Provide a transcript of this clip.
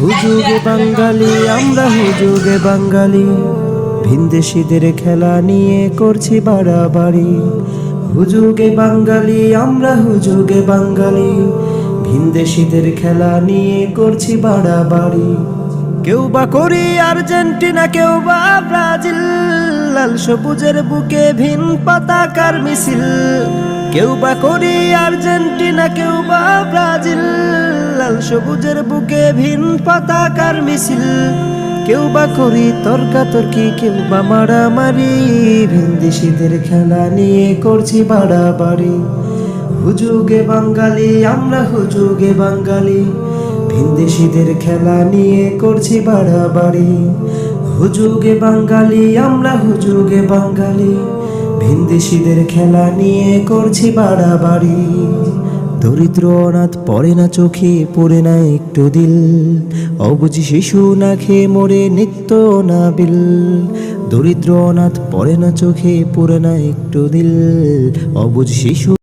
হুজুগে বাঙালি, আমরা হুজুগে বাঙালি। ভিনদেশিদের খেলা নিয়ে করছি বাড়াবাড়ি। হুজুগে বাঙালি, আমরা হুজুগে বাঙালি। ভিনদেশিদের খেলা নিয়ে করছি বাড়াবাড়ি। কেউ বা করি আর্জেন্টিনা, কেউ বা ব্রাজিল। লাল সবুজের বুকে ভিন পতাকার মিছিল। কেউ বা করি আর্জেন্টিনা, কেউ বা সবুজের বুকে ভিন পতাকার মিছিল। কেউ বা করি তর্কাতর্কি কেউ বা মারামারি। ভিনদেশিদের খেলা নিয়ে করছি বাড়াবাড়ি। হুজুগে বাঙালি, আমরা হুজুগে বাঙালি। ভিনদেশিদের খেলা নিয়ে করছি বাড়াবাড়ি। হুজুগে বাঙালি, আমরা হুজুগে বাঙালি। ভিনদেশিদের খেলা নিয়ে করছি বাড়াবাড়ি। দরিদ্র অনাথ পড়ে না চোখে, পড়ে না একটু দিল। অবুঝি শিশু না খেয়ে মরে নিত্য না বিল। দরিদ্র অনাথ পড়ে না চোখে, পড়ে না একটু দিল। অবুঝ শিশু